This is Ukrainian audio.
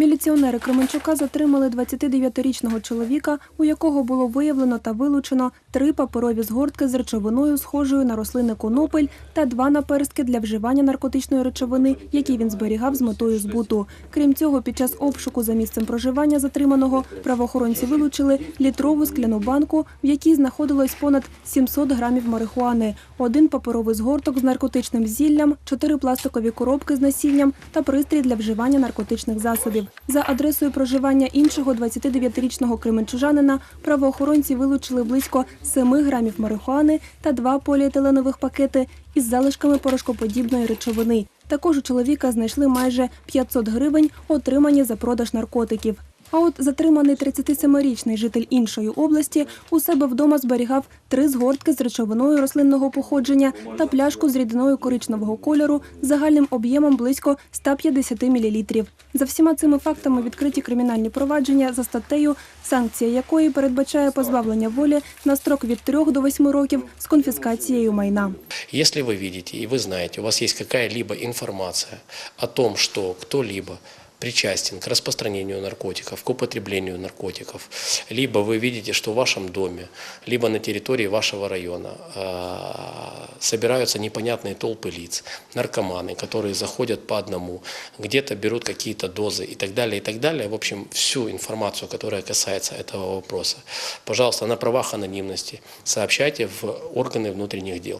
Міліціонери Кременчука затримали 29-річного чоловіка, у якого було виявлено та вилучено три паперові згортки з речовиною, схожою на рослини конопель, та два наперстки для вживання наркотичної речовини, які він зберігав з метою збуту. Крім цього, під час обшуку за місцем проживання затриманого правоохоронці вилучили літрову скляну банку, в якій знаходилось понад 700 грамів марихуани, один паперовий згорток з наркотичним зіллям, чотири пластикові коробки з насінням та пристрій для вживання наркотичних засобів. За адресою проживання іншого 29-річного кременчужанина правоохоронці вилучили близько 7 грамів марихуани та два поліетиленових пакети із залишками порошкоподібної речовини. Також у чоловіка знайшли майже 500 гривень, отримані за продаж наркотиків. А от затриманий 37-річний житель іншої області у себе вдома зберігав три згортки з речовиною рослинного походження та пляшку з рідиною коричневого кольору загальним об'ємом близько 150 мл. За всіма цими фактами відкриті кримінальні провадження за статтею, санкція якої передбачає позбавлення волі на строк від 3 до 8 років з конфіскацією майна. Если вы видите и вы знаете, у вас есть какая-либо информация о том, что кто-либо причастен к распространению наркотиков, к употреблению наркотиков, либо вы видите, что в вашем доме, либо на территории вашего района э, собираются непонятные толпы лиц, наркоманы, которые заходят по одному, где-то берут какие-то дозы и так далее, и так далее. В общем, всю информацию, которая касается этого вопроса, пожалуйста, на правах анонимности сообщайте в органы внутренних дел.